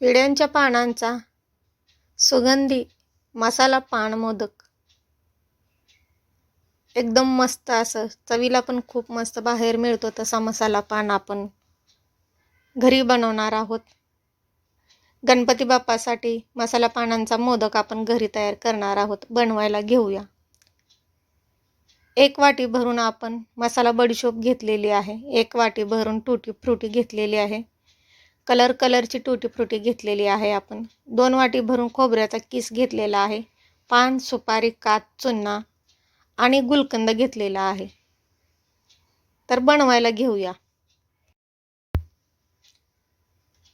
विड्यांच्या पानांचा सुगंधी मसाला पान मोदक. एकदम मस्त असं. चवीला पण खूप मस्त बाहेर मिळतो तसा मसाला पान आपण घरी बनवणार आहोत. गणपती बाप्पासाठी मसाला पानांचा मोदक आपण घरी तयार करणार आहोत. बनवायला घेऊया. एक वाटी भरून आपण मसाला बडीशोप घेतलेली आहे. एक वाटी भरून टुटी फ्रुटी घेतलेली आहे. कलर कलरची टुटी फ्रुटी घेतलेली आहे आपण. दोन वाटी भरून खोबऱ्याचा किस घेतलेला आहे. पान सुपारी कात चुन्ना आणि गुलकंद घेतलेला आहे. तर बनवायला घेऊया.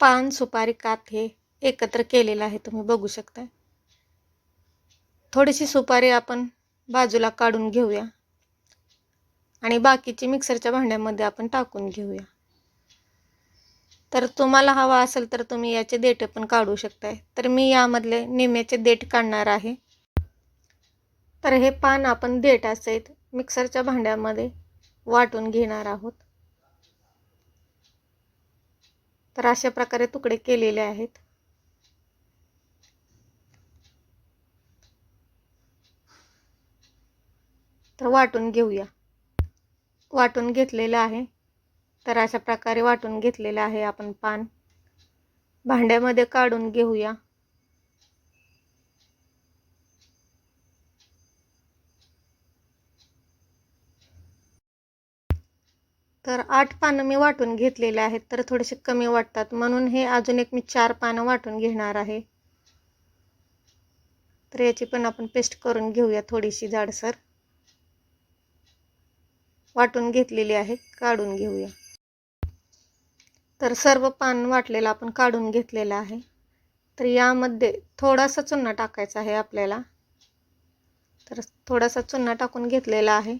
पान सुपारी कात हे एकत्र केलेलं आहे. तुम्ही बघू शकता थोडीशी सुपारी आपण बाजूला काढून घेऊया. आणि बाकीची मिक्सरच्या भांड्यामध्ये आपण टाकून घेऊया. तर तुम्हाला हवा असेल तर तुम्ही याचे देठ पण काढू शकताय. तर मी यामधले निम्याचे देठ काढणार आहे. तर हे पान आपण देठासहित मिक्सरच्या भांड्यामध्ये वाटून घेणार आहोत. तर अशा प्रकारे तुकडे केलेले आहेत. तर वाटून घेऊया. वाटून घेतलेलं आहे. तर अशा प्रकारे वाटून घेतलेलं आहे आपण पान. भांड्यामध्ये काढून घेऊया. तर आठ पानं मी वाटून घेतलेले आहेत तर थोडेसे कमी वाटतात. म्हणून हे अजून एक मी चार पानं वाटून घेणार आहे. तर याची पण आपण पेस्ट करून घेऊया थोडीशी जाडसर. वाटून घेतलेली आहे काढून घेऊया. तर सर्व पान वाटलेलं आपण काढून घेतलेलं आहे. तर यामध्ये थोडासा चुन्ना टाकायचा आहे आपल्याला. तर थोडासा चुन्ना टाकून घेतलेला आहे.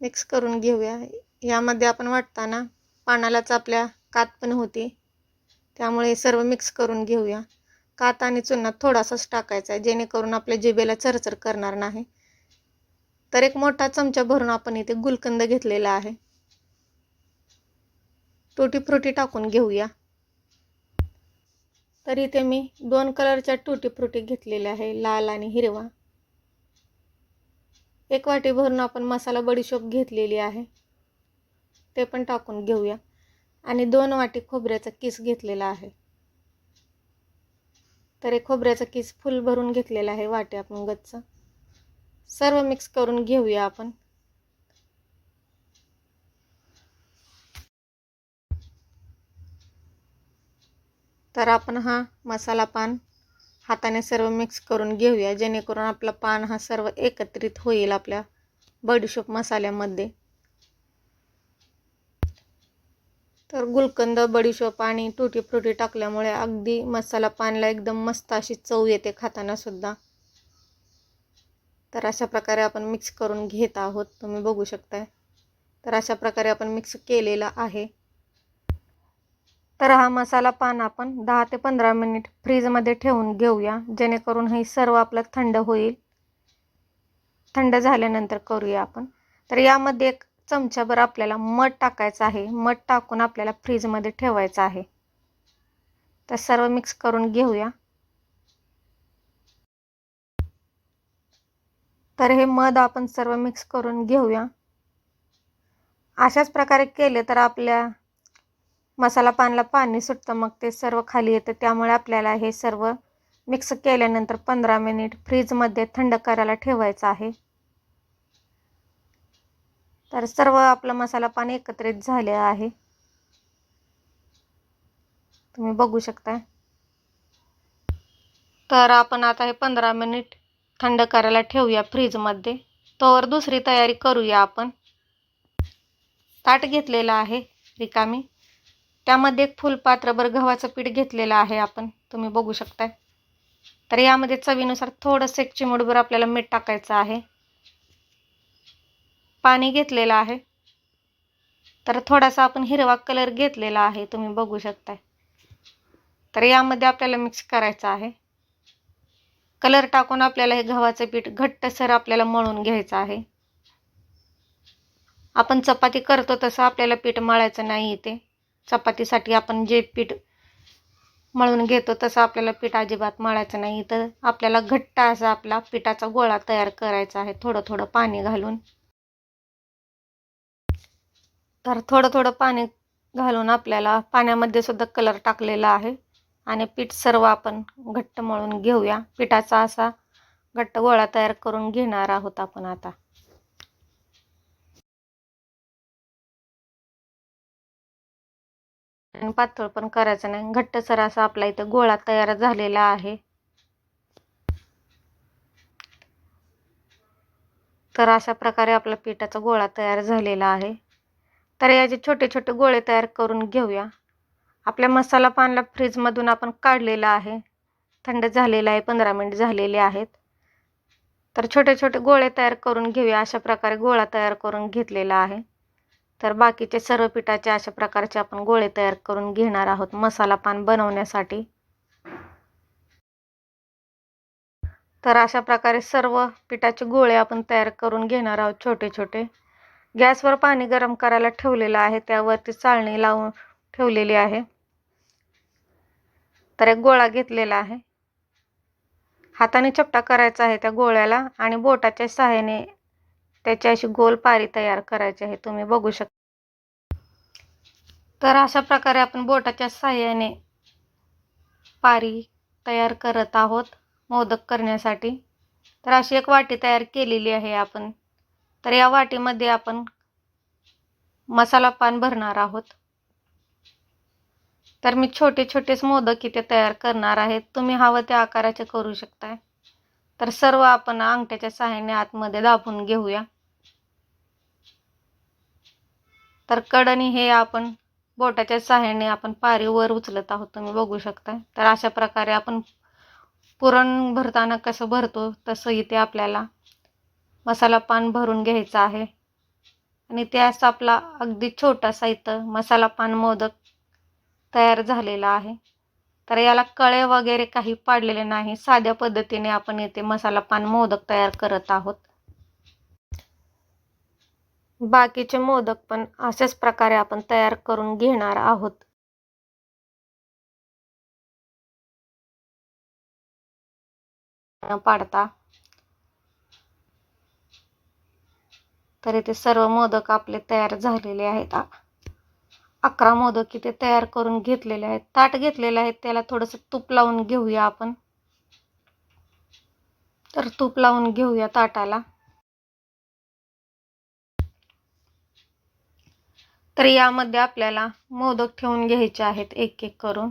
मिक्स करून घेऊया. यामध्ये आपण वाटताना पानालाच आपल्या कात पण होती. त्यामुळे सर्व मिक्स करून घेऊया. कात आणि चुन्ना थोडासाच टाकायचा आहे जेणेकरून आपल्या जिभेला चरचर करणार नाही. तर एक मोठा चमचा भरून आपण इथे गुलकंद घेतलेला आहे. टुटी फ्रुटी टाकून घेऊया. तर इथे मी दोन कलरच्या टुटी फ्रुटी घेतलेल्या आहे लाल आणि हिरवा. एक वाटी भरून आपण मसाला बडीशोप घेतलेली आहे. ते पण टाकून घेऊया. आणि दोन वाटी खोबऱ्याचा किस घेतलेला आहे. तर एक खोबऱ्याचा किस फुल भरून घेतलेला आहे वाटे आपण गच्च. सर्व मिक्स करून घेऊया आपण. तर आपण हा मसाला पान हाताने सर्व मिक्स करून घेऊया जेणेकरून आपला पान हा सर्व एकत्रित होईल आपल्या बडीशोप मसाल्यामध्ये. तर गुलकंद बडीशोप आणि टुटी फ्रुटी टाकल्यामुळे अगदी मसाला पानला एकदम मस्त अशी चव येते खाताना सुद्धा. तर अशा प्रकारे आपण मिक्स करून घेत आहोत. तुम्ही बघू शकताय. तर अशा प्रकारे आपण मिक्स केलेला आहे. तर हा मसाला पान आपण दहा ते पंधरा मिनिट फ्रीजमध्ये ठेवून घेऊया. जेणेकरून हे सर्व आपलं थंड होईल. थंड झाल्यानंतर करूया आपण. तर यामध्ये एक चमच्याभर आपल्याला मध टाकायचं आहे. मध टाकून आपल्याला फ्रीजमध्ये ठेवायचं आहे. तर सर्व मिक्स करून घेऊया. तर हे मध आपण सर्व मिक्स करून घेऊया. अशाच प्रकारे केले तर आपल्या मसाला पानला पाणी सुटतं मग ते सर्व खाली येतं. त्यामुळे आपल्याला हे सर्व मिक्स केल्यानंतर पंधरा मिनिट फ्रीजमध्ये थंड करायला ठेवायचं आहे. तर सर्व आपलं मसाला पान एकत्रित झाले आहे. तुम्ही बघू शकता तर आपण आता हे पंधरा मिनिट थंड करायला ठेवूया फ्रीजमध्ये. तोवर दुसरी तयारी करूया आपण. ताट घेतलेलं आहे रिकामी. त्यामध्ये एक फुलपात्रभर गव्हाचं पीठ घेतलेलं आहे आपण. तुम्ही बघू शकताय. तर यामध्ये चवीनुसार थोडंसं एक चिमूटभर आपल्याला मीठ टाकायचं आहे. पाणी घेतलेलं आहे. तर थोडासा आपण हिरवा कलर घेतलेला आहे. तुम्ही बघू शकताय. तर यामध्ये आपल्याला मिक्स करायचं आहे. कलर टाकून आपल्याला हे गव्हाचं पीठ घट्टसर आपल्याला मळून घ्यायचं आहे. आपण चपाती करतो तसं आपल्याला पीठ मळायचं नाही इथे. चपातीसाठी आपण जे पीठ मळून घेतो तसं आपल्याला पीठ अजिबात मळायचं नाही. तर आपल्याला घट्ट असा आपला पिठाचा गोळा तयार करायचा आहे. थोडं थोडं पाणी घालून. तर थोडं थोडं पाणी घालून आपल्याला पाण्यामध्ये सुद्धा कलर टाकलेला आहे. आणि पीठ सर्व आपण घट्ट मळून घेऊया. पिठाचा असा घट्ट गोळा तयार करून घेणार आहोत आपण आता. आणि पातळ पण करायचं नाही. घट्टसर असा आपला इथं गोळा तयार झालेला आहे. तर अशा प्रकारे आपला पिठाचा गोळा तयार झालेला आहे. तर याचे छोटे छोटे गोळे तयार करून घेऊया. आपल्या मसाला पानला फ्रीजमधून आपण काढलेला आहे. थंड झालेला आहे पंधरा मिनिट झालेले आहेत. तर छोटे छोटे गोळे तयार करून घेऊया अशा प्रकारे गोळा तयार करून घेतलेला आहे. तर बाकीचे सर्व पिठाचे अशा प्रकारचे आपण गोळे तयार करून घेणार आहोत मसाला पान बनवण्यासाठी. तर अशा प्रकारे सर्व पिठाचे गोळे आपण तयार करून घेणार आहोत छोटे छोटे गॅसवर पाणी गरम करायला ठेवलेलं आहे त्यावरती चाळणी लावून ठेवलेली आहे. तर एक गोळा घेतलेला आहे. हाताने चपटा करायचा आहे त्या गोळ्याला आणि बोटाच्या सहाय्याने त्याची अशी गोल पारी तयार करायची आहे. तुम्ही बघू शकता तर अशा प्रकारे आपण बोटाच्या सहाय्याने पारी तयार करत आहोत मोदक करण्यासाठी. तर अशी एक वाटी तयार केलेली आहे आपण. तर या वाटीमध्ये आपण मसाला पान भरणार आहोत. तर मी छोटे छोटेच मोदक इथे तयार करणार आहे. तुम्ही हवं त्या आकाराचे करू शकताय. तर सर्व आपण अंगठ्याच्या सहाय्याने आतमध्ये दाबून घेऊया. तर कडणी हे आपण बोटाच्या सहाय्याने आपण पारी वर उचलत आहोत. तुम्ही बघू शकताय. तर अशा प्रकारे आपण पुरण भरताना कसं भरतो तसं इथे आपल्याला मसाला पान भरून घ्यायचा आहे. आणि त्यास आपला अगदी छोटासा इथं मसाला पान मोदक तयार झालेला आहे. तर याला कळे वगैरे काही पाडलेले नाही. साध्या पद्धतीने आपण येथे मसाला पान मोदक तयार करत आहोत. बाकीचे मोदक पण अशाच प्रकारे आपण तयार करून घेणार आहोत. पाडता. तर इथे सर्व मोदक आपले तयार झालेले आहेत. अकरा मोदक इथे तयार करून घेतलेले आहेत. ताट घेतलेले आहेत. त्याला थोडंसं तूप लावून घेऊया आपण. तर तूप लावून घेऊया ताटाला. तर यामध्ये आपल्याला मोदक ठेवून घ्यायचे आहेत एक एक करून.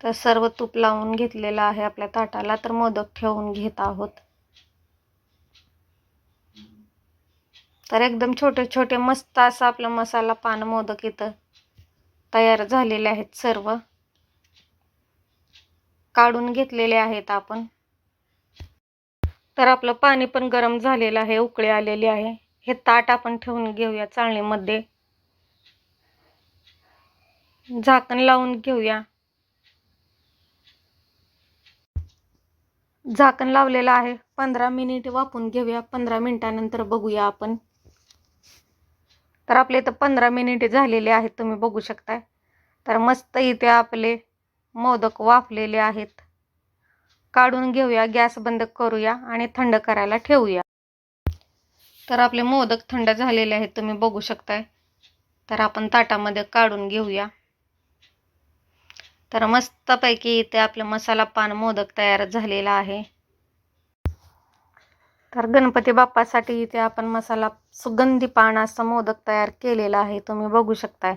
तर सर्व तूप लावून घेतलेलं आहे आपल्या ताटाला. तर मोदक ठेवून घेत आहोत. तर एकदम छोटे छोटे मस्त असं आपलं मसाला पान मोदक इथं तयार झालेले आहेत सर्व. काढून घेतलेले आहेत आपण. तर आपलं पाणी पण गरम झालेलं आहे उकळी आलेली आहे. हे ताट आपण ठेवून घेऊया चाळणीमध्ये. झाकण लावून घेऊया. झाकण लावलेलं आहे. पंधरा मिनिट वापून घेऊया. पंधरा मिनिटानंतर बघूया आपण. तर आपले इथं पंधरा मिनिटे झालेले आहेत तुम्ही बघू शकताय. तर मस्त इथे आपले मोदक वाफलेले आहेत. काढून घेऊया गॅस बंद करूया आणि थंड करायला ठेवूया. तर आपले मोदक थंड झालेले आहेत तुम्ही बघू शकताय. तर आपण ताटामध्ये काढून घेऊया. तर मस्तपैकी इथे आपलं मसाला पान मोदक तयार झालेला आहे. तर गणपती बाप्पासाठी इथे आपण मसाला सुगंधी पानाचा असं मोदक तयार केलेला आहे. तुम्ही बघू शकताय.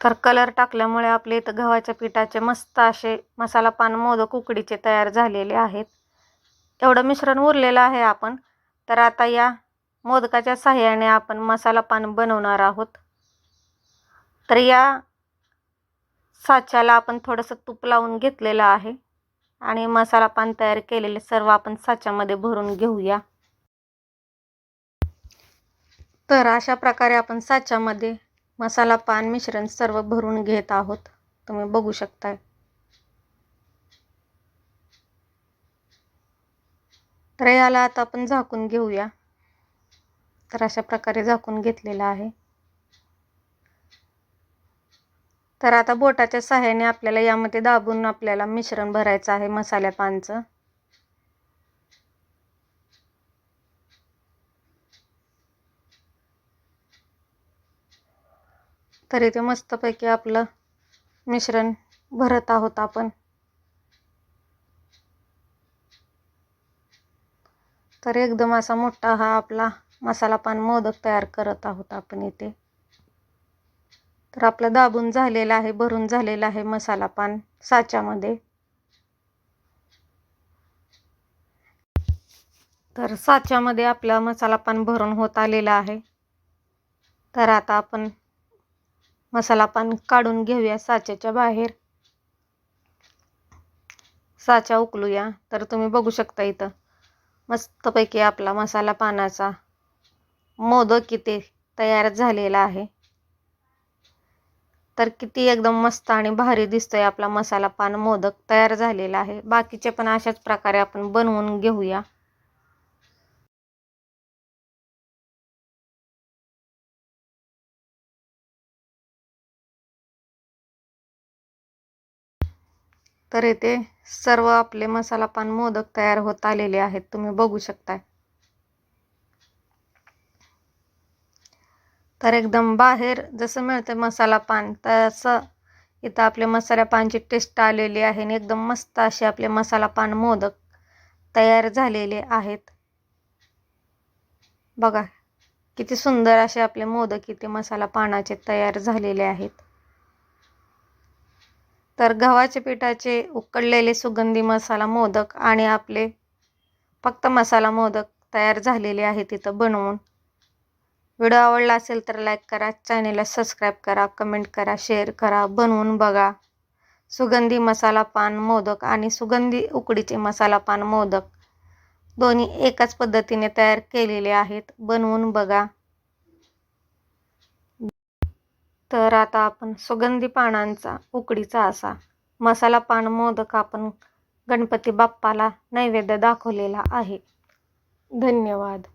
तर कलर टाकल्यामुळे आपले इथं गव्हाच्या पिठाचे मस्त असे मसाला पान मोदक उकडीचे तयार झालेले आहेत. एवढं मिश्रण उरलेलं आहे आपण. तर आता या मोदकाच्या साह्याने आपण मसाला पान बनवणार आहोत. तर या साच्याला आपण थोडंसं तूप लावून घेतलेलं आहे. आणि मसाला पान तयार केलेले सर्व आपण साच्यामध्ये भरून घेऊया. तर अशा प्रकारे आपण साच्यामध्ये मसाला पान मिश्रण सर्व भरून घेत आहोत. तुम्ही बघू शकताय. तर याला आता आपण झाकून घेऊया. तर अशा प्रकारे झाकून घेतलेलं आहे. तर आता बोटाच्या सहाय्याने आपल्याला यामध्ये दाबून आपल्याला मिश्रण भरायचं आहे मसाल्या पानचं. तर इथे मस्तपैकी आपलं मिश्रण भरत आहोत आपण. तर एकदम असा मोठा हा आपला मसाला पान मोदक तयार करत आहोत आपण इथे. तर आपलं दाबून झालेलं आहे भरून झालेलं आहे मसाला पान साच्यामध्ये. तर साच्यामध्ये आपला मसाला पान भरून होत आलेला आहे. तर आता आपण मसाला पान काढून घेऊया साच्याच्या बाहेर. साचा उकलूया. तर तुम्ही बघू शकता इथं मस्तपैकी आपला मसाला पानाचा मोदक इथे तयार झालेला आहे. तर किती एकदम मस्त आणि भारी दिसतोय आपला मसाला पान मोदक तयार झालेला आहे. बाकीचे पण अशाच प्रकारे आपण बनवून घेऊया. तर येथे सर्व आपले मसाला पान मोदक तयार होत आलेले आहेत. तुम्ही बघू शकताय. तर एकदम बाहेर जसं मिळतं मसाला पान तसं इथं आपले मसाला पानची टेस्ट आलेली आहे आणि एकदम मस्त असे आपले मसाला पान मोदक तयार झालेले आहेत. बघा किती सुंदर असे आपले मोदक इथे मसाला पानाचे तयार झालेले आहेत. तर गव्हाच्या पिठाचे उकडलेले सुगंधी मसाला मोदक आणि आपले फक्त मसाला मोदक तयार झालेले आहेत इथं बनवून. व्हिडिओ आवडला असेल तर लाईक करा चॅनेलला सबस्क्राईब करा कमेंट करा शेअर करा बनवून बघा. सुगंधी मसाला पान मोदक आणि सुगंधी उकडीचे मसाला पान मोदक. दोन्ही एकाच पद्धतीने तयार केलेले आहेत. बनवून बघा. तर आता आपण सुगंधी पानांचा उकडीचा असा मसाला पान मोदक आपण गणपती बाप्पाला नैवेद्य दाखवलेला आहे. धन्यवाद.